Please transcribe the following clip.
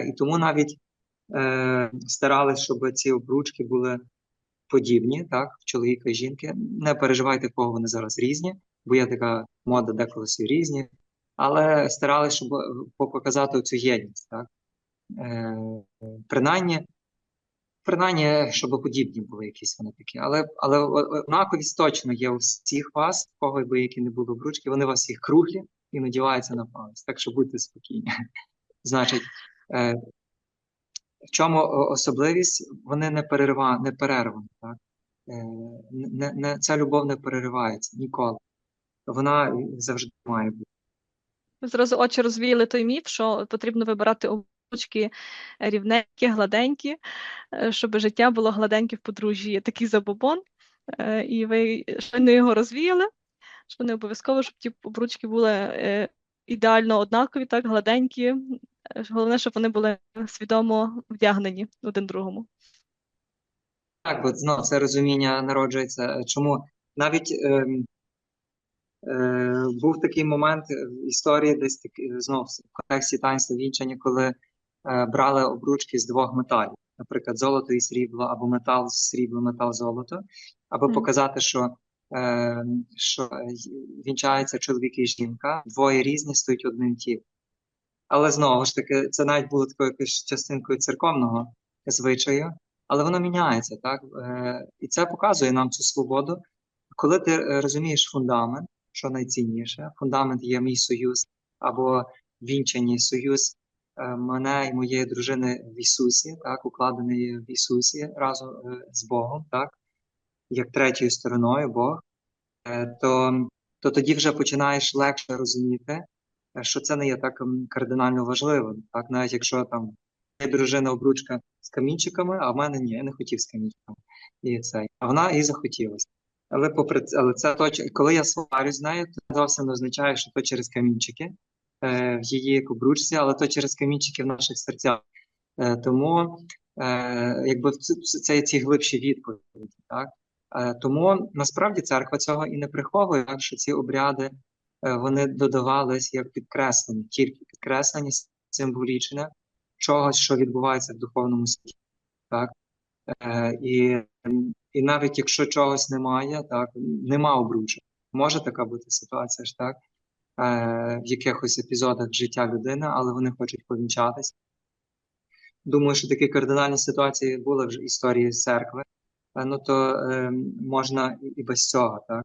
І тому навіть е, старались, щоб ці обручки були подібні, так, чоловіка і жінки. Не переживайте, кого вони зараз різні, бо є така мода, деколи всі різні, але старались, щоб е, показати цю єдність, так. Е, принаймні, принаймні, щоб подібні були якісь вони такі. Але, але однаковість точно є у всіх вас, в кого би які не були обручки, вони у вас всіх круглі і надіваються на палець. Так що будьте спокійні. Значить, в чому особливість? Вони не перерва, не перервані, так? Е, не, не, ця любов не переривається ніколи. Вона завжди має бути. Ви зразу очі розвіяли той міф, що потрібно вибирати обручки рівненькі, гладенькі, е, щоб життя було гладеньке в подружжі. Є такий забобон, е, і ви щойно його розвіяли, що не обов'язково, щоб ті обручки були е, ідеально однакові, так, гладенькі. Е, Головне, щоб вони були свідомо вдягнені один другому. Так, бо знову це розуміння народжується. Чому навіть ем, е, був такий момент в історії, десь таки, знов в контексті таїнства вінчання, коли е, брали обручки з двох металів, наприклад, золото і срібло, або метал срібло, метал золото, аби Мгм. показати, що, е, що вінчається чоловік і жінка, двоє різні стають одним тілом. Але знову ж таки, це навіть було такою якоюсь частинкою церковного звичаю, але воно міняється, так? Е, і це показує нам цю свободу. Коли ти е, розумієш фундамент, що найцінніше, фундамент є мій союз, або вінчаний союз е, мене і моєї дружини в Ісусі, так, укладений в Ісусі разом з Богом, так, як третьою стороною Бог, то, то тоді вже починаєш легше розуміти, що це не є так кардинально важливим. Так, навіть якщо там є дружина обручка з камінчиками, а в мене ні, я не хотів з камінчиками. І це. А вона і захотілося. Але попри але це точно, коли я сварюсь з нею, то зовсім не означає, що то через камінчики е, в її обручці, але то через камінчики в наших серцях. Е, тому е, якби це, це є ці глибші відповіді. Так? Е, тому насправді церква цього і не приховує, так, що ці обряди вони додавались як підкреслення, тільки підкреслення символічне чогось, що відбувається в духовному світі. Так? Е, і, і навіть якщо чогось немає, так, нема обручок. Може така бути ситуація ж так, е, в якихось епізодах життя людини, але вони хочуть повінчатись. Думаю, що такі кардинальні ситуації були в історії церкви, е, ну то е, можна і без цього, так.